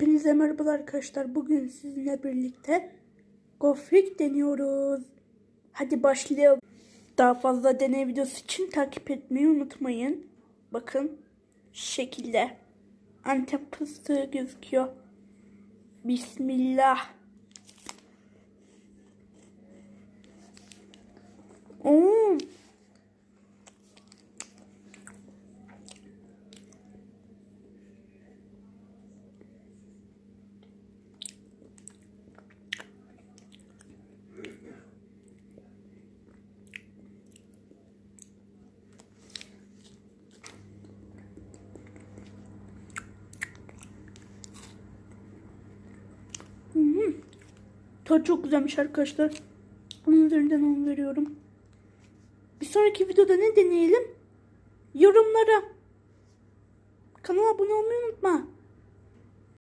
Hepinize merhabalar arkadaşlar. Bugün sizinle birlikte gofrik deniyoruz. Hadi başlayalım. Daha fazla deney videosu için takip etmeyi unutmayın. Bakın şu şekilde. Antep fıstığı gözüküyor. Bismillah. Tadı çok güzelmiş arkadaşlar. Bunun üzerinden 10 veriyorum. Bir sonraki videoda ne deneyelim? Yorumlara. Kanala abone olmayı unutma.